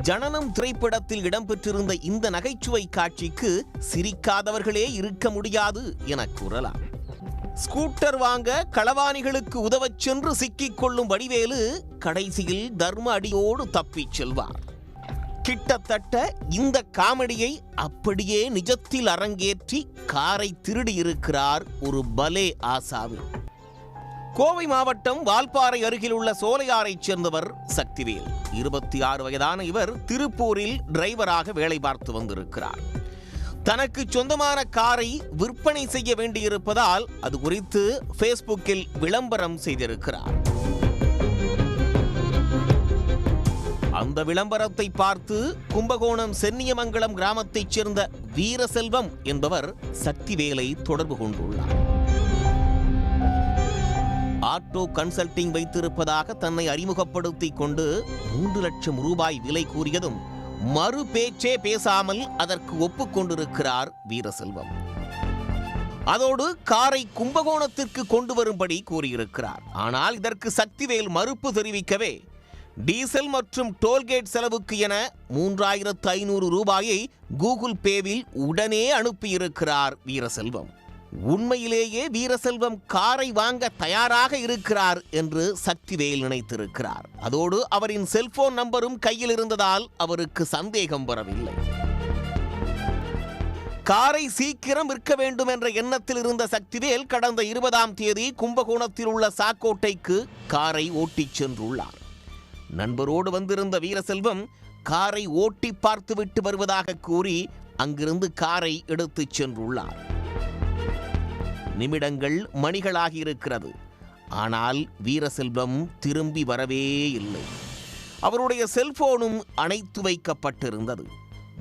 ஜனனம் திரைப்படத்தில் இடம்பெற்றிருந்த இந்த நகைச்சுவை காட்சிக்கு சிரிக்காதவர்களே இருக்க முடியாது என கூறலாம். ஸ்கூட்டர் வாங்க களவாணிகளுக்கு உதவச் சென்று சிக்கிக் கொள்ளும் வடிவேலு கடைசியில் தர்ம அடியோடு தப்பிச் செல்வார். கிட்டத்தட்ட இந்த காமெடியை அப்படியே நிஜத்தில் அரங்கேற்றி காரை திருடியிருக்கிறார் ஒரு பலே ஆசாமி கோவை மாவட்டம் வால்பாறை அருகில் உள்ள சோலையாரைச் சேர்ந்தவர் சக்திவேல். இருபத்தி ஆறு வயதான இவர் திருப்பூரில் டிரைவராக வேலை பார்த்து வந்திருக்கிறார். தனக்கு சொந்தமான காரை விற்பனை செய்ய வேண்டியிருப்பதால் அது குறித்து ஃபேஸ்புக்கில் விளம்பரம் செய்திருக்கிறார். அந்த விளம்பரத்தை பார்த்து கும்பகோணம் சென்னியமங்கலம் கிராமத்தைச் சேர்ந்த வீரசெல்வம் என்பவர் சக்திவேலை தொடர்பு கொண்டுள்ளார். ஆட்டோ கன்சல்டிங் வைத்திருப்பதாக தன்னை அறிமுகப்படுத்திக் கொண்டு மூன்று லட்சம் ரூபாய் விலை கூறியதும் மறு பேச்சே பேசாமல் அதற்கு ஒப்புக்கொண்டிருக்கிறார் வீரசெல்வம். அதோடு காரை கும்பகோணத்திற்கு கொண்டு வரும்படி கூறியிருக்கிறார். ஆனால் இதற்கு சக்திவேல் மறுப்பு தெரிவிக்கவே டீசல் மற்றும் டோல்கேட் செலவுக்கு என மூன்றாயிரத்து ஐநூறு ரூபாயை கூகுள் பேவில் உடனே அனுப்பியிருக்கிறார் வீரசெல்வம். உண்மையிலேயே வீரசெல்வம் காரை வாங்க தயாராக இருக்கிறார் என்று சக்திவேல் நினைத்திருக்கிறார். அதோடு அவரின் செல்போன் நம்பரும் கையில் இருந்ததால் அவருக்கு சந்தேகம் வரவில்லை. காரை சீக்கிரம் விற்க வேண்டும் என்ற எண்ணத்தில் இருந்த சக்திவேல் கடந்த இருபதாம் தேதி கும்பகோணத்தில் உள்ள சாக்கோட்டைக்கு காரை ஓட்டிச் சென்றுள்ளார். நண்பரோடு வந்திருந்த வீரசெல்வம் காரை ஓட்டி பார்த்துவிட்டு வருவதாக கூறி அங்கிருந்து காரை எடுத்துச் சென்றுள்ளார். நிமிடங்கள் மணிகளாகியிருக்கிறது. ஆனால் வீரசெல்வம் திரும்பி வரவே இல்லை. அவருடைய செல்போனும் அணைத்து வைக்கப்பட்டிருந்தது.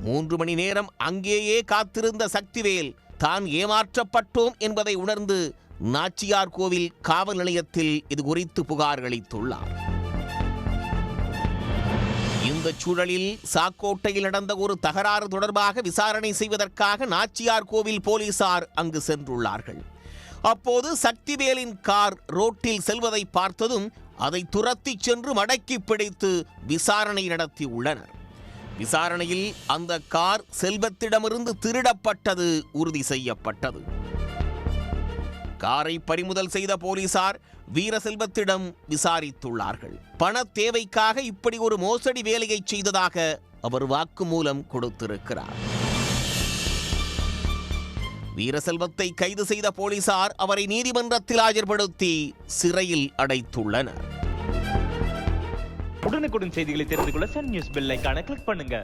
மூன்று மணி நேரம் அங்கேயே காத்திருந்த சக்திவேல் தான் ஏமாற்றப்பட்டோம் என்பதை உணர்ந்து நாச்சியார் கோவில் காவல் நிலையத்தில் இது குறித்து புகார் அளித்துள்ளார். இந்த சூழலில் சாக்கோட்டையில் நடந்த ஒரு தகராறு தொடர்பாக விசாரணை செய்வதற்காக நாச்சியார் கோவில் போலீசார் அங்கு சென்றுள்ளார்கள். அப்போது சக்திவேலின் கார் ரோட்டில் செல்வதை பார்த்ததும் அதை துரத்தி சென்று மடக்கி பிடித்து விசாரணை நடத்தி உள்ளனர் விசாரணையில் அந்த கார் செல்வத்திடமிருந்து திருடப்பட்டது உறுதி செய்யப்பட்டது. காரை பறிமுதல் செய்த போலீசார் வீரசெல்வத்திடம் விசாரித்துள்ளார்கள். பண தேவைக்காக இப்படி ஒரு மோசடி வேலையை செய்ததாக அவர் வாக்குமூலம் கொடுத்திருக்கிறார். வீரசெல்வத்தை கைது செய்த போலீசார் அவரை நீதிமன்றத்தில் ஆஜர்படுத்தி சிறையில் அடைத்துள்ளனர். உடனுக்குடன் செய்திகளை தெரிந்து கொள்ள சன் நியூஸ் பெல் கிளிக் பண்ணுங்க.